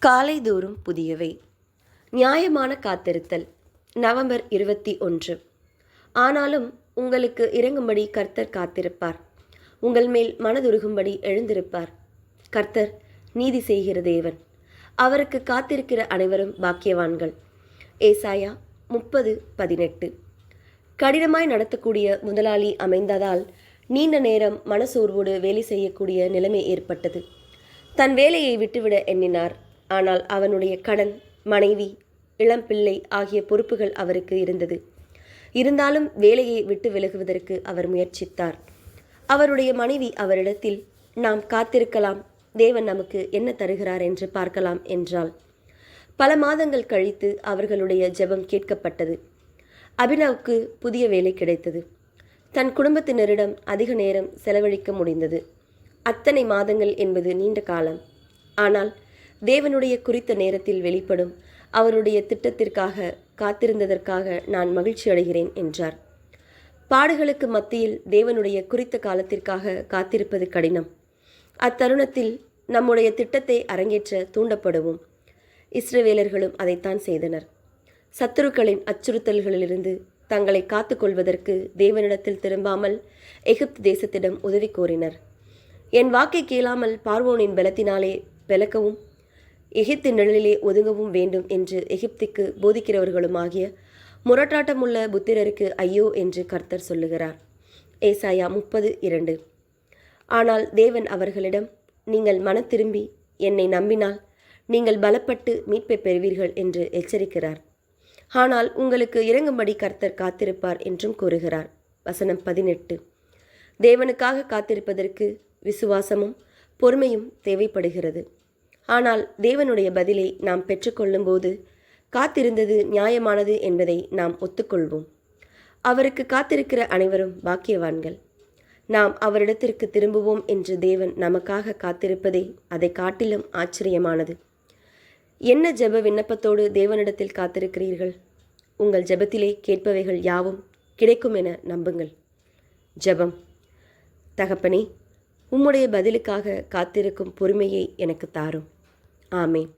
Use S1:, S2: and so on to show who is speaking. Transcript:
S1: காலை தோறும் புதியவை. நியாயமான காத்திருத்தல். நவம்பர் இருபத்தி ஒன்று. ஆனாலும் உங்களுக்கு இறங்கும்படி கர்த்தர் காத்திருப்பார். உங்கள் மேல் மனதுருகும்படி எழுந்திருப்பார். கர்த்தர் நீதி செய்கிற தேவன். அவருக்கு காத்திருக்கிற அனைவரும் பாக்கியவான்கள். ஏசாயா முப்பது பதினெட்டு. கடினமாய் நடத்தக்கூடிய முதலாளி அமைந்ததால் நீண்ட நேரம் மனசோர்வோடு வேலை செய்யக்கூடிய நிலைமை ஏற்பட்டது. தன் வேலையை விட்டுவிட எண்ணினார். ஆனால் அவனுடைய கடன் மனைவி இளம்பிள்ளை ஆகிய பொறுப்புகள் அவருக்கு இருந்தது. இருந்தாலும் வேலையை விட்டு விலகுவதற்கு அவர் முயற்சித்தார். அவருடைய மனைவி அவரிடத்தில் நாம் காத்திருக்கலாம். தேவன் நமக்கு என்ன தருகிறார் என்று பார்க்கலாம் என்றாள். பல மாதங்கள் கழித்து அவர்களுடைய ஜெபம் கேட்கப்பட்டது. அபினவுக்கு புதிய வேலை கிடைத்தது. தன் குடும்பத்தினரிடம் அதிக நேரம் செலவழிக்க முடிந்தது. அத்தனை மாதங்கள் என்பது நீண்ட காலம். ஆனால் தேவனுடைய குறித்த நேரத்தில் வெளிப்படும். அவருடைய திட்டத்திற்காக காத்திருந்ததற்காக நான் மகிழ்ச்சி அடைகிறேன் என்றார். பாடுகளுக்கு மத்தியில் தேவனுடைய குறித்த காலத்திற்காக காத்திருப்பது கடினம். அத்தருணத்தில் நம்முடைய திட்டத்தை அரங்கேற்ற தூண்டப்படுவோம். இஸ்ரவேலர்களும் அதைத்தான் செய்தனர். சத்துருக்களின் அச்சுறுத்தல்களிலிருந்து தங்களை காத்துக்கொள்வதற்கு தேவனிடத்தில் திரும்பாமல் எகிப்து தேசத்திடம் உதவி கோரினர். என் வாக்கை கேளாமல் பார்வோனின் பலத்தினாலே விளக்கவும் எகிப்தின் நிழலிலே ஒதுங்கவும் வேண்டும் என்று எகிப்திக்கு போதிக்கிறவர்களுமாகிய முரட்டாட்டமுள்ள புத்திரருக்கு ஐயோ என்று கர்த்தர் சொல்லுகிறார். ஏசாயா முப்பது இரண்டு. ஆனால் தேவன் அவர்களிடம் நீங்கள் மன திரும்பி என்னை நம்பினால் நீங்கள் பலப்பட்டு மீட்பை பெறுவீர்கள் என்று எச்சரிக்கிறார். ஆனால் உங்களுக்கு இறங்கும்படி கர்த்தர் காத்திருப்பார் என்றும் கூறுகிறார். வசனம் பதினெட்டு. தேவனுக்காக காத்திருப்பதற்கு விசுவாசமும் பொறுமையும் தேவைப்படுகிறது. ஆனால் தேவனுடைய பதிலை நாம் பெற்றுக்கொள்ளும்போது காத்திருந்தது நியாயமானது என்பதை நாம் ஒத்துக்கொள்வோம். அவருக்கு காத்திருக்கிற அனைவரும் பாக்கியவான்கள். நாம் அவரிடத்திற்கு திரும்புவோம் என்று தேவன் நமக்காக காத்திருப்பதே அதை காட்டிலும் ஆச்சரியமானது. என்ன ஜெப விண்ணப்பத்தோடு தேவனிடத்தில் காத்திருக்கிறீர்கள்? உங்கள் ஜெபத்திலே கேட்பவைகள் யாவும் கிடைக்கும் என நம்புங்கள். ஜெபம். தகப்பனே உம்முடைய பதிலுக்காக காத்திருக்கும் பொறுமையை எனக்கு தாரும். ആമീൻ